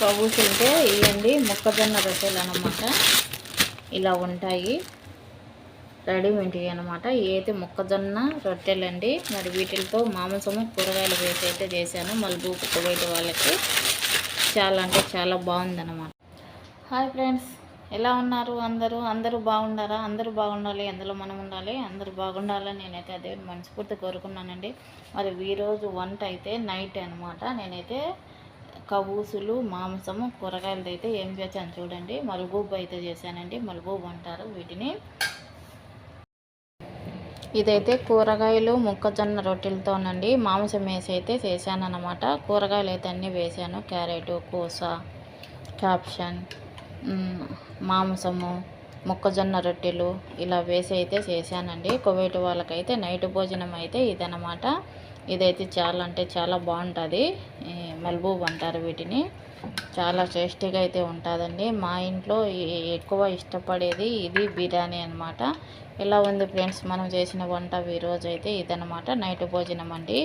పవుసుంటే ఇవ్వండి మొక్కజొన్న రొట్టెలు అనమాట ఇలా ఉంటాయి. రెడీమేడ్వి అనమాట ఇవైతే మొక్కజొన్న రొట్టెలండి మరి వీటితో మాంసము కూరగాయలు వేసి అయితే చేశాను. మళ్ళీ కుక్కబయట వాళ్ళకి. చాలా అంటే చాలా బాగుందన్నమాట. హాయ్ ఫ్రెండ్స్ ఎలా ఉన్నారు అందరూ? అందరూ బాగుండారా అందరూ బాగుండాలి. అందులో మనం ఉండాలి. అందరూ బాగుండాలని నేనైతే అదే మనస్ఫూర్తి కోరుకున్నానండి. మరి ఈరోజు వంట అయితే నైట్ అనమాట నేనైతే కబూసులు మాంసము కూరగాయలతో అయితే ఏం చేశాను చూడండి. మలుగూబు అయితే చేశానండి. మలుగూబు అంటారు వీటిని. ఇదైతే కూరగాయలు మొక్కజొన్న రొట్టెలతోనండి. మాంసం వేసి అయితే చేశాను అనమాట కూరగాయలు అయితే అన్నీ వేసాను క్యారెట్ కోస క్యాప్షన్ మాంసము మొక్కజొన్న రొట్టెలు ఇలా వేసి అయితే చేశానండి. కువైట్ వాళ్ళకైతే నైట్ భోజనం అయితే ఇదనమాట ఇదైతే చాలా అంటే చాలా బాగుంటుంది. మల్బూబ్ అంటారు వీటిని. చాలా టేస్టీగా అయితే ఉంటుందండి. మా ఇంట్లో ఎక్కువ ఇష్టపడేది ఇది బిర్యానీ అనమాట ఎలా ఉంది ఫ్రెండ్స్? మనం చేసిన వంట ఈరోజు అయితే ఇదనమాట నైట్ భోజనం అండి.